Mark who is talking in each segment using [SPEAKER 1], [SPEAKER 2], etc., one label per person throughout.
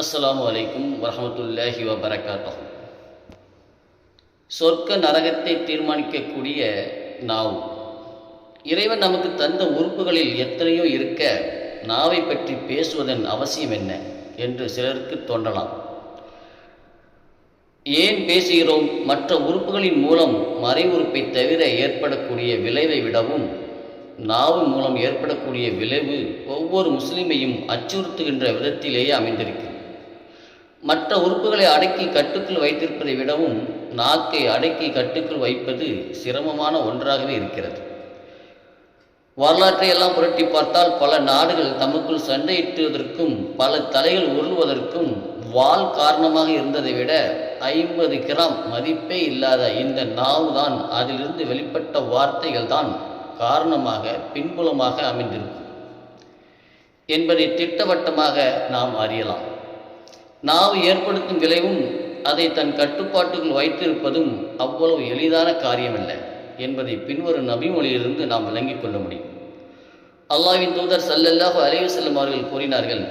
[SPEAKER 1] அஸ்ஸலாமு வலைக்கும் வரமத்துல்லாஹி வபரகாத்தகம் சொர்க்க நரகத்தை தீர்மானிக்கக்கூடிய நாவு. இறைவன் நமக்கு தந்த உறுப்புகளில் எத்தனையோ இருக்க நாவை பற்றி பேசுவதன் அவசியம் என்ன என்று சிலருக்கு தோன்றலாம். ஏன் பேசுகிறோம்? மற்ற உறுப்புகளின் மூலம் மறை உறுப்பை தவிர ஏற்படக்கூடிய விளைவை விடவும் நாவு மூலம் ஏற்படக்கூடிய விளைவு ஒவ்வொரு முஸ்லிமையும் அச்சுறுத்துகின்ற விதத்திலேயே அமைந்திருக்கு. மற்ற உறுப்புகளை அடக்கி கட்டுக்குள் வைத்திருப்பதை விடவும் நாக்கை அடக்கி கட்டுக்குள் வைப்பது சிரமமான ஒன்றாகவே இருக்கிறது. வரலாற்றை எல்லாம் புரட்டி பார்த்தால் பல நாடுகள் தமக்குள் சண்டையிட்டுவதற்கும் பல தலைகள் உருள்வதற்கும் வால் காரணமாக இருந்ததை விட ஐம்பது கிராம் மதிப்பே இல்லாத இந்த நாவு தான் அதிலிருந்து வெளிப்பட்ட வார்த்தைகள் தான் காரணமாக பின்புலமாக அமைந்திருக்கும் என்பதை திட்டவட்டமாக நாம் அறியலாம். நாவு ஏற்படுத்தும் விளைவும் அதை தன் கட்டுப்பாட்டுக்குள் வைத்திருப்பதும் அவ்வளவு எளிதான காரியமல்ல என்பதை பின்வரும் நபிமொழியிலிருந்து நாம் விளங்கிக் கொள்ள முடியும். அல்லாவின் தூதர் சல்லல்லாஹு அலைவு செல்லும் அவர்கள் கூறினார்கள்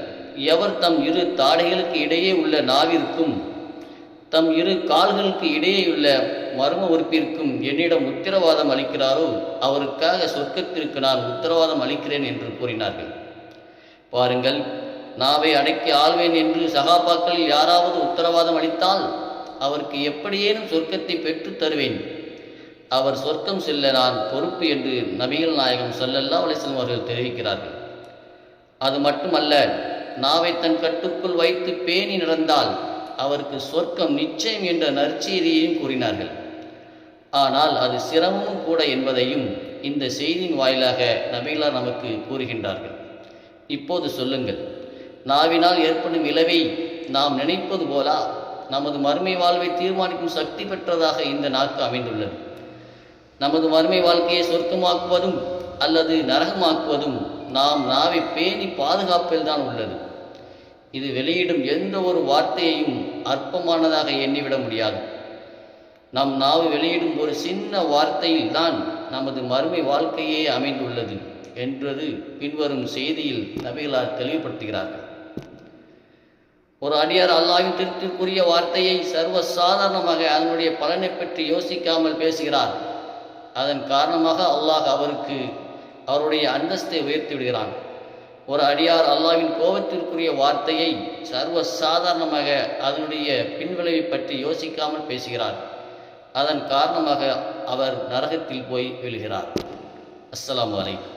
[SPEAKER 1] எவர் தம் இரு தாடைகளுக்கு இடையே உள்ள நாவிற்கும் தம் இரு கால்களுக்கு இடையேயுள்ள மர்ம உறுப்பிற்கும் என்னிடம் உத்தரவாதம் அளிக்கிறாரோ அவருக்காக சொர்க்கத்திற்கு நான் உத்தரவாதம் அளிக்கிறேன் என்று கூறினார்கள். பாருங்கள் நாவை அடக்கி ஆள்வேன் என்று சகாபாக்களில் யாராவது உத்தரவாதம் அளித்தால் அவருக்கு எப்படியேனும் சொர்க்கத்தை பெற்றுத் தருவேன். அவர் சொர்க்கம் செல்ல நான் பொறுப்பு என்று நபிகள் நாயகம் சொல்லல்லா அலிஸ்லம் அவர்கள் தெரிவிக்கிறார்கள். அது மட்டுமல்ல நாவை தன் கட்டுக்குள் வைத்து பேணி நடந்தால் அவருக்கு சொர்க்கம் நிச்சயம் என்ற நற்செய்தியையும் கூறினார்கள். ஆனால் அது சிரமமும் கூட என்பதையும் இந்த செய்தியின் வாயிலாக நபிகளார் நமக்கு கூறுகின்றார்கள். இப்போது சொல்லுங்கள். நாவினால் ஏற்படும் விளைவை நாம் நினைப்பது போலா? நமது மறுமை வாழ்வை தீர்மானிக்கும் சக்தி பெற்றதாக இந்த நாக்கு அமைந்துள்ளது. நமது மறுமை வாழ்க்கையை சொர்க்கமாக்குவதும் அல்லது நரகமாக்குவதும் நாம் நாவை பேணி பாதுகாப்பில் தான் உள்ளது. இது வெளியிடும் எந்த ஒரு வார்த்தையையும் அற்பமானதாக எண்ணிவிட முடியாது. நம் நாவு வெளியிடும் ஒரு சின்ன வார்த்தையில் தான் நமது மறுமை வாழ்க்கையே அமைந்துள்ளது என்றது பின்வரும் செய்தியில் நபிகளார் தெளிவுபடுத்துகிறார்கள். ஒரு அடியார் அல்லாவின் திருத்திற்குரிய வார்த்தையை சர்வ சாதாரணமாக அதனுடைய பலனை பற்றி யோசிக்காமல் பேசுகிறார். அதன் காரணமாக அல்லாஹ் அவருக்கு அவருடைய அந்தஸ்தை உயர்த்தி விடுகிறான். ஒரு அடியார் அல்லாவின் கோபத்திற்குரிய வார்த்தையை சர்வ சாதாரணமாக அதனுடைய பின்விளைவை பற்றி யோசிக்காமல் பேசுகிறார். அதன் காரணமாக அவர் நரகத்தில் போய் விழுகிறார். அஸ்லாம் வலைக்கம்